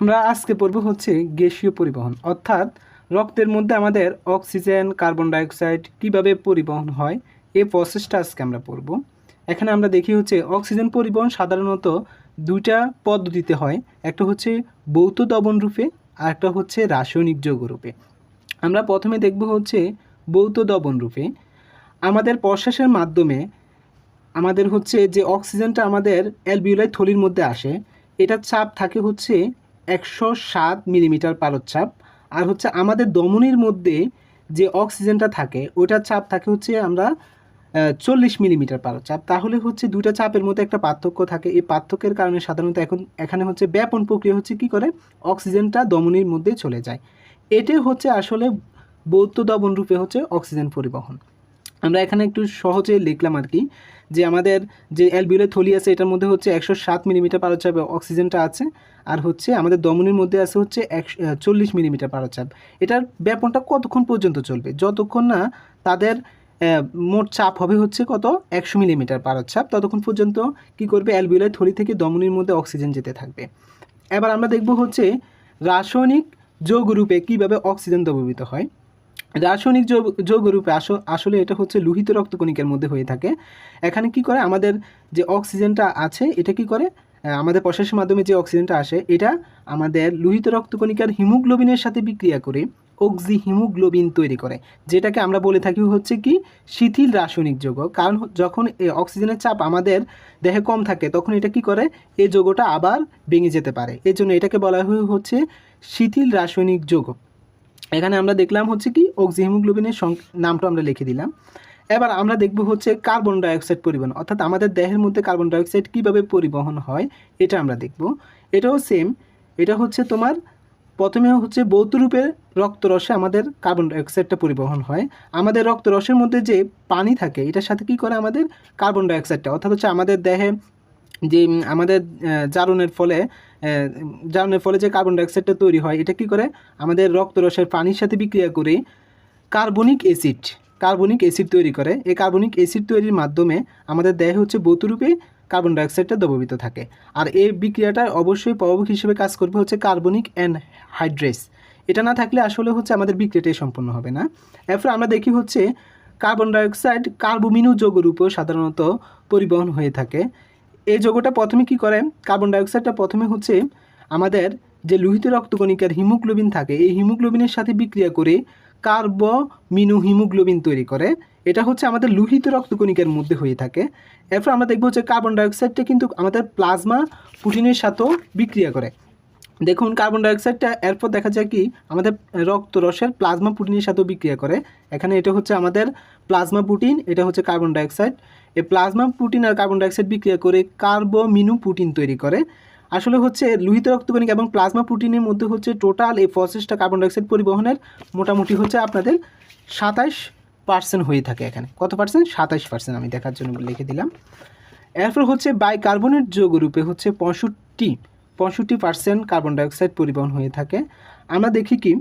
আমরা আজকে পড়ব হচ্ছে গ্যাসীয় পরিবহন, অর্থাৎ রক্তের মধ্যে আমাদের অক্সিজেন, কার্বন ডাইঅক্সাইড কীভাবে পরিবহন হয়, এই প্রসেসটা আজকে আমরা পড়ব। এখানে আমরা দেখি হচ্ছে অক্সিজেন পরিবহন সাধারণত দুইটা পদ্ধতিতে হয়, একটা হচ্ছে ভৌত দবন রূপে আর একটা হচ্ছে রাসায়নিক যৌগ রূপে। আমরা প্রথমে দেখব হচ্ছে ভৌত দবন রূপে। আমাদের প্রশ্বাসের মাধ্যমে আমাদের হচ্ছে যে অক্সিজেনটা আমাদের অ্যালবিউলাই থলির মধ্যে আসে, এটার চাপ থাকে হচ্ছে একশো সাত মিলিমিটার পারচ্ছাপ আর হচ্ছে আমাদের দমনির মধ্যে যে অক্সিজেনটা থাকে ওটার চাপ থাকে হচ্ছে আমরা চল্লিশ মিলিমিটার পারচ্ছাপ তাহলে হচ্ছে দুটা চাপের মধ্যে একটা পার্থক্য থাকে। এই পার্থক্যের কারণে সাধারণত এখন এখানে হচ্ছে ব্যাপন প্রক্রিয়া হচ্ছে কি করে? অক্সিজেনটা দমনির মধ্যে চলে যায়। এটাই হচ্ছে আসলে বৌদ্ধ দবন রূপে হচ্ছে অক্সিজেন পরিবহন। আমরা এখানে একটু সহজে লিখলাম আর কি, যে আমাদের যে অ্যালবিউলের থলি আছে, এটার মধ্যে হচ্ছে একশো সাত মিলিমিটার পারচাপ অক্সিজেনটা আছে। আর হচ্ছে আমাদের দমনির মধ্যে আছে হচ্ছে একশো চল্লিশ মিলিমিটার পারচাপ। এটার ব্যাপনটা কতক্ষণ পর্যন্ত চলবে? যতক্ষণ না তাদের মোট চাপ হবে হচ্ছে কত? একশো মিলিমিটার পারচ্ছাপ ততক্ষণ পর্যন্ত কি করবে? অ্যালবিউলের থলি থেকে দমনির মধ্যে অক্সিজেন যেতে থাকবে। এবার আমরা দেখব হচ্ছে রাসায়নিক যৌগরূপে কীভাবে অক্সিজেন দ্রবীভূত হয়। রাসায়নিক যৌগ, যৌগরূপে আস, আসলে এটা হচ্ছে লোহিত রক্তকণিকার মধ্যে হয়ে থাকে। এখানে কি করে? আমাদের যে অক্সিজেনটা আছে, এটা কি করে? আমাদের প্রশ্বাসের মাধ্যমে যে অক্সিজেনটা আসে, এটা আমাদের লোহিত রক্তকণিকার হিমোগ্লোবিনের সাথে বিক্রিয়া করে অক্সি হিমোগ্লোবিন তৈরি করে। যেটাকে আমরা বলে থাকি হচ্ছে কি, শিথিল রাসায়নিক যৌগ। কারণ যখন অক্সিজেনের চাপ আমাদের দেহে কম থাকে, তখন এটা কি করে? এই যৌগটা আবার ভেঙে যেতে পারে। এই জন্য এটাকে বলা হয় হচ্ছে শিথিল রাসায়নিক যৌগ। এখানে আমরা দেখলাম হচ্ছে কি অক্সি হিমোগ্লোবিনের নামটা আমরা লিখে দিলাম। এবার আমরা দেখব হচ্ছে কার্বন ডাইঅক্সাইড পরিবহন, অর্থাৎ আমাদের দেহের মধ্যে কার্বন ডাইঅক্সাইড কীভাবে পরিবহন হয়, এটা আমরা দেখব। এটাও সেম এটা হচ্ছে তোমার প্রথমে হচ্ছে রূপের রক্তরসে আমাদের কার্বন ডাইঅক্সাইডটা পরিবহন হয়। আমাদের রক্তরসের মধ্যে যে পানি থাকে, এটার সাথে কি করে আমাদের কার্বন ডাইঅক্সাইডটা অর্থাৎ হচ্ছে আমাদের দেহে যে আমাদের জারণের ফলে জারণের ফলে যে কার্বন ডাইঅক্সাইডটা তৈরি হয়, এটা কি করে আমাদের রক্তরসের পানির সাথে বিক্রিয়া করে কার্বনিক অ্যাসিড কার্বনিক অ্যাসিড তৈরি করে। এই কার্বনিক অ্যাসিড তৈরির মাধ্যমে আমাদের দেহে হচ্ছে বতুরূপে কার্বন ডাইঅক্সাইডটা দ্রবীভূত থাকে। আর এই বিক্রিয়াটা অবশ্যই প্রভাবক হিসেবে কাজ করবে হচ্ছে কার্বনিক অ্যানহাইড্রেস এটা না থাকলে আসলে হচ্ছে আমাদের বিক্রিয়াটাই সম্পন্ন হবে না। এরপর আমরা দেখি হচ্ছে কার্বন ডাইঅক্সাইড কার্বোমিনু যৌগরূপেও সাধারণত পরিবহন হয়ে থাকে। এই যৌগটা প্রথমে কি করে? কার্বন ডাইঅক্সাইডটা প্রথমে হচ্ছে আমাদের যে লোহিত রক্তকণিকার হিমোগ্লোবিন থাকে, এই হিমোগ্লোবিনের সাথে বিক্রিয়া করে কার্বমিনু হিমোগ্লোবিন তৈরি করে। এটা হচ্ছে আমাদের লোহিত রক্তকণিকার মধ্যে হয়ে থাকে। এরপর আমরা দেখব হচ্ছে কার্বন ডাইঅক্সাইডটা কিন্তু আমাদের প্লাজমা প্রোটিনের সাথেও বিক্রিয়া করে। দেখুন, কার্বন ডাইঅক্সাইডটা এরপর দেখা যায় কি, আমাদের রক্ত রসের প্লাজমা প্রোটিনের সাথেও বিক্রিয়া করে। এখানে এটা হচ্ছে আমাদের প্লাজমা প্রোটিন এটা হচ্ছে কার্বন ডাইঅক্সাইড। এই প্লাজমা প্রোটিন আর কার্বন ডাইঅক্সাইড বিক্রিয়া করে কার্বোমিনু প্রোটিন তৈরি করে। আসলে হচ্ছে লোহিত রক্তকণিকা এবং প্লাজমা প্রোটিনের মধ্যে হচ্ছে টোটাল এই প্রসেসটা কার্বন ডাইঅক্সাইড পরিবহনের মোটামুটি হচ্ছে আপনাদের সাতাশ পার্সেন্ট হয়ে থাকে এখানে। কত পার্সেন্ট সাতাশ পার্সেন্ট আমি দেখার জন্য লিখে দিলাম। এরপর হচ্ছে বাইকার্বনেট যৌগরূপে হচ্ছে পঁয়ষট্টি পঁয়ষট্টি পার্সেন্ট কার্বন ডাইঅক্সাইড পরিবহন হয়ে থাকে। আমরা দেখি কি?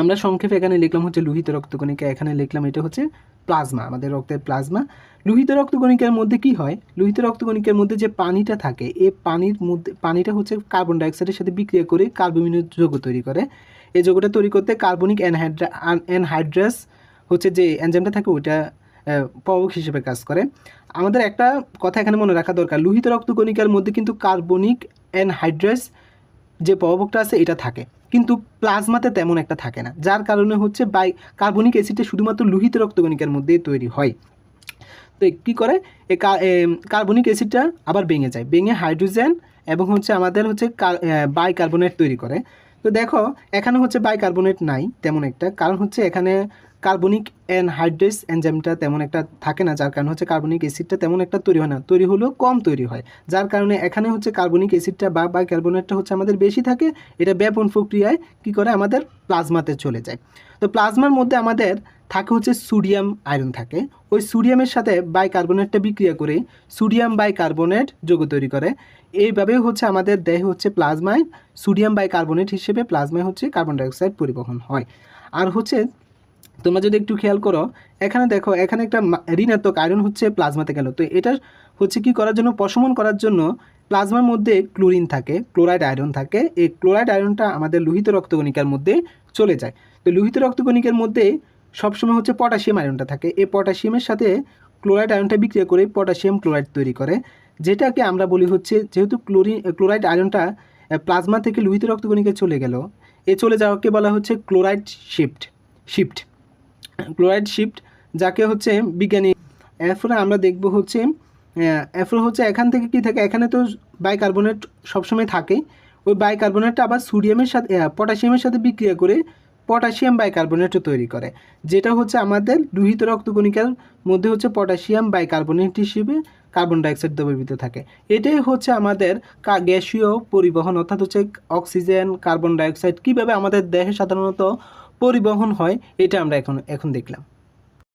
আমরা সংক্ষেপে এখানে লিখলাম হচ্ছে লোহিত রক্তকণিকা, এখানে লিখলাম এটা হচ্ছে প্লাজমা, আমাদের রক্তের প্লাজমা। লোহিত রক্তকণিকার মধ্যে কি হয়? লোহিত রক্তকণিকার মধ্যে যে পানিটা থাকে এই পানির মধ্যে, পানিটা হচ্ছে কার্বন ডাইঅক্সাইডের সাথে বিক্রিয়া করে কার্বোমিন যৌগ তৈরি করে। এই যৌগটা তৈরি করতে কার্বনিক অ্যানহাইড্রা অ্যানহাইড্রাস হচ্ছে যে এনজাইমটা থাকে, ওইটা প্রভাবক হিসেবে কাজ করে। আমাদের একটা কথা এখানে মনে রাখা দরকার, লোহিত রক্তকণিকার মধ্যে কিন্তু কার্বনিক অ্যানহাইড্রাস যে প্রভাবকটা আছে এটা থাকে। কিন্তু প্লাজমাতে তেমন একটা থাকে না। যার কারণে হচ্ছে বাই কার্বনিক অ্যাসিডটা শুধুমাত্র লোহিত রক্তকণিকার মধ্যেই তৈরি হয়। তো কী করে? এম, কার্বনিক অ্যাসিডটা আবার ভেঙে যায়। ভেঙে হাইড্রোজেন এবং হচ্ছে আমাদের হচ্ছে বাইকার্বনেট তৈরি করে। তো দেখো এখানে হচ্ছে বাইকার্বনেট নাই তেমন একটা। কারণ হচ্ছে এখানে কার্বনিক অ্যানহাইড্রেস এনজাইমটা তেমন একটা থাকে না, যার কারণে হচ্ছে কার্বনিক অ্যাসিডটা তেমন একটা তৈরি হয় না। তৈরি হলেও কম তৈরি হয়। যার কারণে এখানে হচ্ছে কার্বনিক অ্যাসিডটা বা বাইকার্বনেটটা হচ্ছে আমাদের বেশি থাকে। এটা ব্যাপন প্রক্রিয়ায় কি করে আমাদের প্লাজমাতে চলে যায়। তো প্লাজমার মধ্যে আমাদের থাকে হচ্ছে সোডিয়াম আয়রন থাকে। ওই সোডিয়ামের সাথে বাইকার্বনেটটা বিক্রিয়া করে সোডিয়াম বাইকার্বনেট যৌগ তৈরি করে। এইভাবেই হচ্ছে আমাদের দেহে হচ্ছে প্লাজমায় সোডিয়াম বাইকার্বনেট হিসেবে প্লাজমায় হচ্ছে কার্বন ডাইঅক্সাইড পরিবহন হয়। আর হচ্ছে তোমরা যদি একটু খেয়াল করো, এখানে দেখো, এখানে একটা ঋণাত্মক আয়রন হচ্ছে প্লাজমাতে গেল। তো এটা হচ্ছে কি করার জন্য? প্রশমন করার জন্য প্লাজমার মধ্যে ক্লোরিন থাকে ক্লোরাইড আয়রন থাকে। এই ক্লোরাইড আয়রনটা আমাদের লোহিত রক্তকণিকার মধ্যে চলে যায়। তো লোহিত রক্তকণিকার মধ্যে সবসময় হচ্ছে পটাশিয়াম আয়রনটা থাকে। এই পটাশিয়ামের সাথে ক্লোরাইড আয়রনটা বিক্রিয়া করে পটাশিয়াম ক্লোরাইড তৈরি করে। যেটাকে আমরা বলি হচ্ছে, যেহেতু ক্লোরিন ক্লোরাইড আয়রনটা প্লাজমা থেকে লোহিত রক্তকণিকায় চলে গেল, এ চলে যাওয়াকে বলা হচ্ছে chloride shift shift chloride shift, যাকে হচ্ছে বিজ্ঞানী এরপরে আমরা দেখব হচ্ছে এরপরে হচ্ছে এখান থেকে কি থাকে? এখানে তো বাইকার্বনেট সবসময় থাকে। ওই বাইকার্বনেটটা আবার সোডিয়ামের সাথে পটাশিয়ামের সাথে বিক্রিয়া করে পটাশিয়াম বাইকার্বনেটও তৈরি করে। যেটা হচ্ছে আমাদের লোহিত রক্তকণিকার মধ্যে হচ্ছে পটাশিয়াম বাইকার্বনেট হিসেবে কার্বন ডাইঅক্সাইড দ্রবীভূত থাকে। এটাই হচ্ছে আমাদের গ্যাসীয় পরিবহন, অর্থাৎ হচ্ছে অক্সিজেন, কার্বন ডাইঅক্সাইড। কীভাবে আমাদের দেহে সাধারণত পরিবহন হয় এটা আমরা এখন এখন দেখলাম।